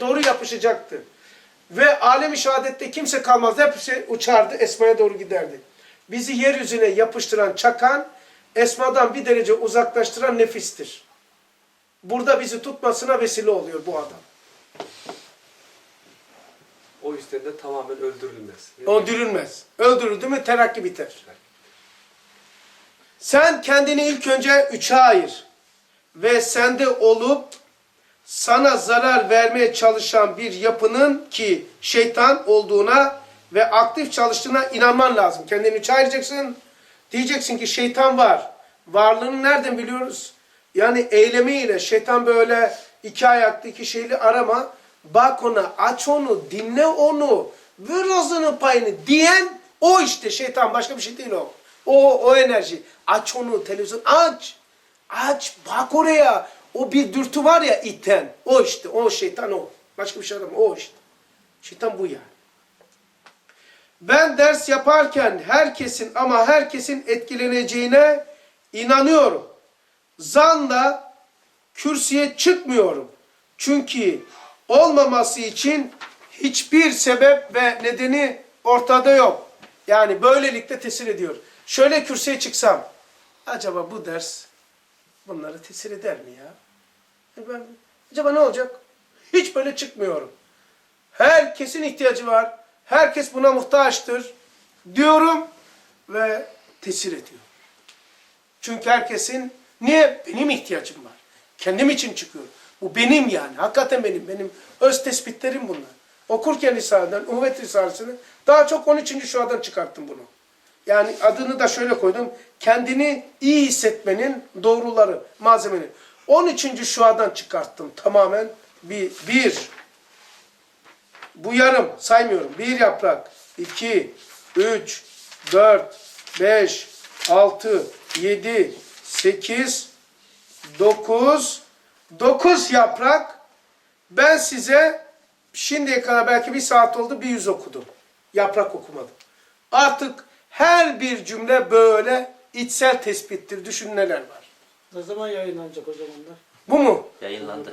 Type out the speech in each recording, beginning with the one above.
doğru yapışacaktı. Ve alem-i şehadette kimse kalmazdı. Hepsi uçardı, Esma'ya doğru giderdi. Bizi yeryüzüne yapıştıran, çakan, Esma'dan bir derece uzaklaştıran nefistir. Burada bizi tutmasına vesile oluyor bu adam. O yüzden de tamamen öldürülmez. O dürülmez. Öldürüldü mü terakki biter. Sen kendini ilk önce üçe ayır. Ve sende olup sana zarar vermeye çalışan bir yapının ki şeytan olduğuna ve aktif çalıştığına inanman lazım. Kendini üçe ayıracaksın. Diyeceksin ki şeytan var. Varlığını nereden biliyoruz? Yani eylemiyle şeytan böyle iki ayaklı iki şeyli arama. Bak ona, aç onu, dinle onu, ver ağzının payını diyen o işte şeytan. Başka bir şey değil o. O, o enerji. Aç onu, televizyon aç. Aç, bak oraya. O bir dürtü var ya iten. O işte, o şeytan o. Başka bir şey arama, o işte. Şeytan bu yani. Ben ders yaparken herkesin ama herkesin etkileneceğine inanıyorum. Zanla kürsüye çıkmıyorum. Çünkü olmaması için hiçbir sebep ve nedeni ortada yok. Yani böylelikle tesir ediyor. Şöyle kürsüye çıksam, acaba bu ders bunları tesir eder mi ya? E Ben, acaba ne olacak? Hiç böyle çıkmıyorum. Herkesin ihtiyacı var. Herkes buna muhtaçtır. Diyorum ve tesir ediyor. Çünkü herkesin niye? Benim ihtiyacım var. Kendim için çıkıyor. Bu benim yani. Hakikaten benim. Benim öz tespitlerim bunlar. Okurken Risale'den, Uhvet Risalesi'ni daha çok 13. şuadan çıkarttım bunu. Yani adını da şöyle koydum. Kendini iyi hissetmenin doğruları, malzemeni. 13. şuadan çıkarttım tamamen. Bir, bir, bu yarım saymıyorum. Bir yaprak, iki, üç, dört, beş, altı, yedi, sekiz, dokuz, dokuz yaprak. Ben size şimdiye kadar belki bir saat oldu bir yüz okudum. Yaprak okumadım. Artık her bir cümle böyle içsel tespittir. Düşün neler var. Ne zaman yayınlanacak hocam onlar? Bu mu? Yayınlandı.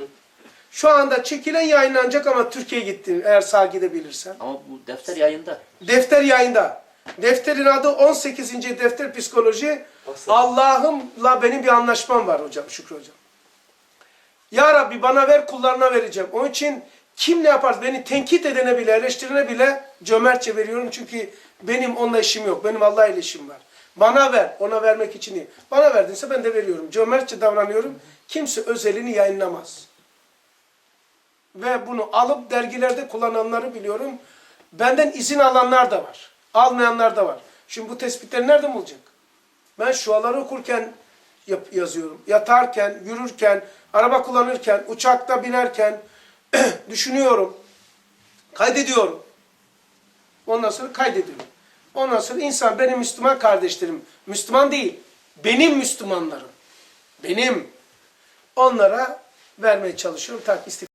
Şu anda çekilen yayınlanacak ama Türkiye'ye gittim eğer sağ gidebilirsen. Ama bu defter yayında. Defter yayında. Defterin adı 18. Defter Psikoloji. Allah'ımla benim bir anlaşmam var hocam, Şükrü hocam. Ya Rabbi bana ver kullarına vereceğim. Onun için kim ne yapar beni tenkit edene bile, eleştirene bile cömertçe veriyorum. Çünkü benim onunla işim yok. Benim Allah ile işim var. Bana ver, ona vermek için iyi. Bana verdinse ben de veriyorum. Cömertçe davranıyorum. Kimse özelini yayınlamaz. Ve bunu alıp dergilerde kullananları biliyorum. Benden izin alanlar da var. Almayanlar da var. Şimdi bu tespitleri nereden bulacak? Ben şuaları okurken yap- yazıyorum. Yatarken, yürürken, araba kullanırken, uçakta binerken düşünüyorum. Kaydediyorum. Ondan sonra kaydediyorum. Ondan sonra insan benim Müslüman kardeşlerim, Müslüman değil, benim Müslümanlarım, benim onlara vermeye çalışıyorum. Ta ki